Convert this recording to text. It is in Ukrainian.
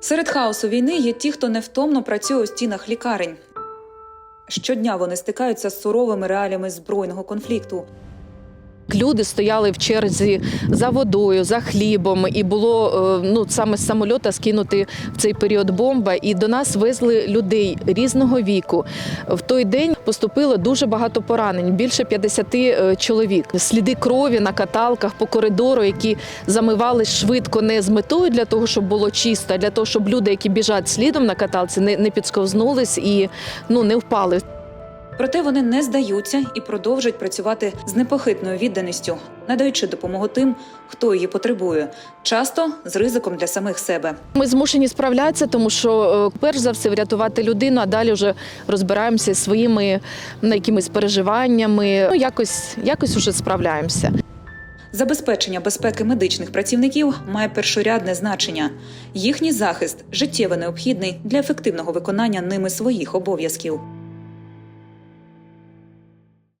Серед хаосу війни є ті, хто невтомно працює у стінах лікарень. Щодня вони стикаються з суровими реаліями збройного конфлікту. Люди стояли в черзі за водою, за хлібом, і було е, ну саме з самольота скинути в цей період бомба. І до нас везли людей різного віку. В той день поступило дуже багато поранень, більше 50 е, чоловік. Сліди крові на каталках по коридору, які замивались швидко не з метою для того, щоб було чисто, а для того, щоб люди, які біжать слідом на каталці, не, не підсковзнулись і ну не впали. Проте вони не здаються і продовжують працювати з непохитною відданістю, надаючи допомогу тим, хто її потребує, часто з ризиком для самих себе. Ми змушені справлятися, тому що е, перш за все врятувати людину, а далі вже розбираємося зі своїми якимись переживаннями. Ну якось, якось уже справляємося. Забезпечення безпеки медичних працівників має першорядне значення. Їхній захист життєво необхідний для ефективного виконання ними своїх обов'язків.